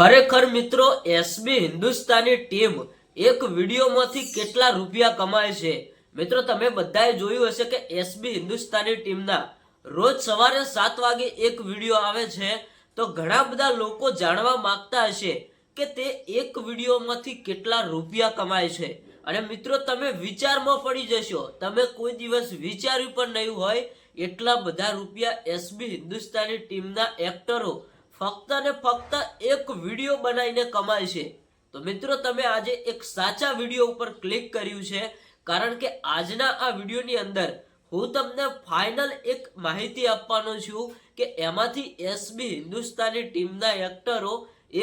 ખરેખર મિત્રો SB Hindustani team એક વિડીયોમાંથી કેટલા રૂપિયા કમાય છે? મિત્રો, તમે બધાએ જોયું હશે કે એસબી હિન્દુસ્તાની ટીમના રોજ સવારે સાત વાગે એક વીડિયો આવે છે. તો ઘણા બધા લોકો જાણવા માંગતા હશે કે તે એક વિડીયોમાંથી કેટલા રૂપિયા કમાય છે. અને મિત્રો, તમે વિચારમાં પડી જશો. તમે કોઈ દિવસ વિચાર્યું પણ નહીં હોય એટલા બધા રૂપિયા એસબી હિન્દુસ્તાની ટીમના એક્ટરો ફક્ત ને ફક્ત એક વીડિયો બનાવીને કમાય છે. તો મિત્રો, તમે આજે એક સાચા વીડિયો ઉપર ક્લિક કર્યું છે, કારણ કે આજના આ વિડીયોની અંદર હું તમને ફાઇનલ એક માહિતી આપવાનો છું કે એમાંથી એસબી હિન્દુસ્તાની ટીમના એક્ટરો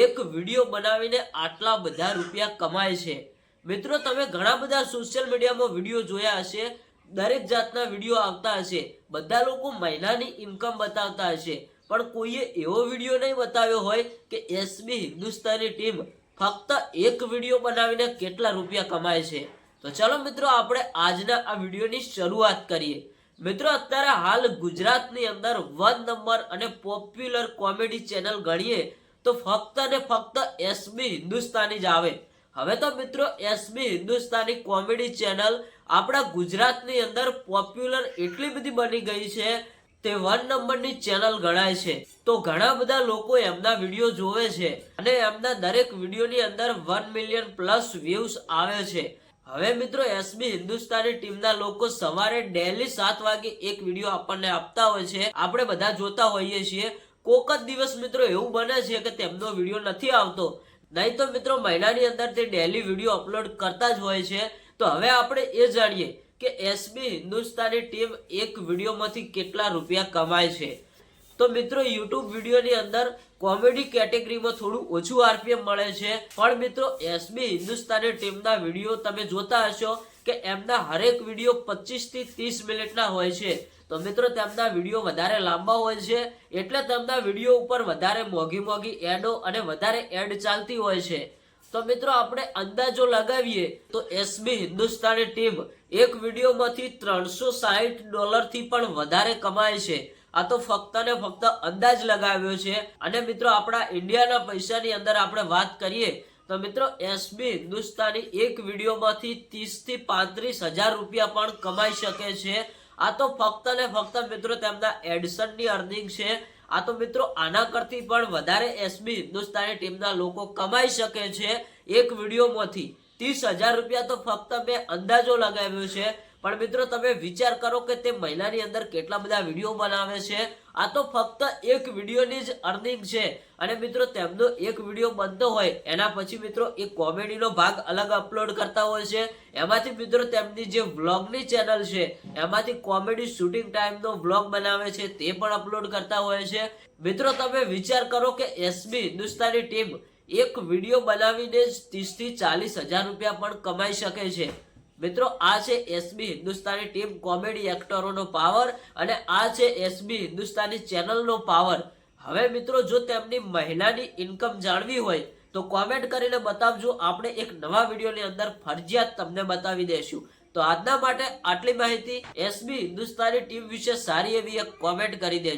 એક વીડિયો બનાવીને આટલા બધા રૂપિયા કમાય છે. મિત્રો, તમે ઘણા બધા સોશિયલ મીડિયામાં વીડિયો જોયા હશે, દરેક જાતના વીડિયો આવતા હશે, બધા લોકો મહિનાની ઇન્કમ બતાવતા હશે. પણ કોઈએ એવો વીડિયો નહીં બતાવ્યો હોય કે એસબી હિન્દુસ્તાની ટીમ ફક્ત એક વીડિયો બનાવીને કેટલા રૂપિયા કમાય છે. તો ચલો મિત્રો, આપણે આજના આ વિડીયોની શરૂઆત કરીએ. મિત્રો, અત્યારે હાલ ગુજરાતની અંદર વન નંબર અને પોપ્યુલર કોમેડી ચેનલ ગણીએ તો ફક્ત ને ફક્ત એસબી હિન્દુસ્તાની જ આવે. હવે તો મિત્રો, એસબી હિન્દુસ્તાની કોમેડી ચેનલ આપણા ગુજરાતની અંદર પોપ્યુલર એટલી બધી બની ગઈ છે તે વન નંબરની ચેનલ ગણાય છે. તો ઘણા બધા લોકો એમના વીડિયો જોવે છે અને એમના દરેક વિડીયોની અંદર વન મિલિયન પ્લસ વ્યૂઝ આવે છે. હવે મિત્રો એસબી હિન્દુસ્તાની ટીમના લોકો સવારે ડેલી સાત વાગે એક વીડિયો આપણને આપતા હોય છે. આપણે બધા જોતા હોઈએ છીએ. કોક જ દિવસ મિત્રો એવું બને છે કે તેમનો વીડિયો નથી આવતો. નહીં તો મિત્રો મહિનાની અંદર તે ડેલી વીડિયો અપલોડ કરતા જ હોય છે. તો હવે આપણે એ જાણીએ કે એસબી હિન્દુસ્તાની ટીમ એક વિડીયોમાંથી કેટલા રૂપિયા કમાય છે? તો મિત્રો યુટ્યુબ વિડીયોની અંદર કોમેડી કેટેગરીમાં થોડું ઓછું આરપીએમ મળે છે. પણ મિત્રો એસબી હિન્દુસ્તાની ટીમના વીડિયો તમે જોતા હશો કે એમના હરેક વીડિયો પચીસથી ત્રીસ મિનિટના હોય છે. તો મિત્રો, તેમના વીડિયો વધારે લાંબા હોય છે, એટલે તેમના વીડિયો ઉપર વધારે મોંઘી મોંઘી એડો અને વધારે એડ ચાલતી હોય છે. તો મિત્રો આપણે અંદાજો લગાવીએ તો એસબી હિન્દુસ્તાની ટીમ એક વિડીયોમાંથી ત્રણસો સાહીઠ ડોલરથી પણ વધારે કમાય છે. આ તો ફક્ત ને ફક્ત અંદાજ લગાવ્યો છે. અને મિત્રો આપણા ઇન્ડિયાના પૈસાની અંદર આપણે વાત કરીએ તો મિત્રો એસબી હિન્દુસ્તાની એક વિડીયોમાંથી ત્રીસથી પાંત્રીસ હજાર રૂપિયા પણ કમાઈ શકે છે. આ તો ફક્ત ને ફક્ત મિત્રો તેમના એડસનની અર્નિંગ છે. આ તો મિત્રો આના કરતી પણ વધારે એસબી હિન્દુસ્તાની ટીમના લોકો કમાઈ શકે છે એક વિડીયોમાંથી. ત્રીસ હજાર રૂપિયા તો ફક્ત મેં અંદાજો લગાવ્યો છે. પણ મિત્રો તમે વિચાર કરો કે તે મહિલાની અંદર કેટલા બધા વીડિયો બનાવે છે? આ તો ફક્ત એક વિડીયોની જ અર્નિંગ છે. અને મિત્રો તેમનો એક વીડિયો બનતો હોય, એના પછી મિત્રો એક કોમેડીનો ભાગ અલગ અપલોડ કરતા હોય છે. એમાંથી મિત્રો તેમની જે વ્લોગની ચેનલ છે, એમાંથી કોમેડી શૂટિંગ ટાઈમનો વ્લોગ બનાવે છે, તે પણ અપલોડ કરતા હોય છે. મિત્રો તમે વિચાર કરો કે એસબી હિન્દુસ્તાની ટીમ એક વીડિયો બનાવીને જ ત્રીસથી ચાલીસ હજાર રૂપિયા પણ કમાઈ શકે છે. મિત્રો, આ છે એસબી હિન્દુસ્તાની ટીમ કોમેડી એક્ટરોનો પાવર અને આ છે એસબી હિન્દુસ્તાની ચેનલનો પાવર હવે મિત્રો, જો તેમની મહિનાની ઇન્કમ જાણવી હોય, તો કોમેન્ટ કરીને બતાવજો. આપણે એક નવા વિડીયોની અંદર ફરજિયાત તમને બતાવી દેશું તો આજના માટે આટલી માહિતી. એસબી હિન્દુસ્તાની ટીમ વિશે સારી એવી એક કોમેન્ટ કરી દેજો.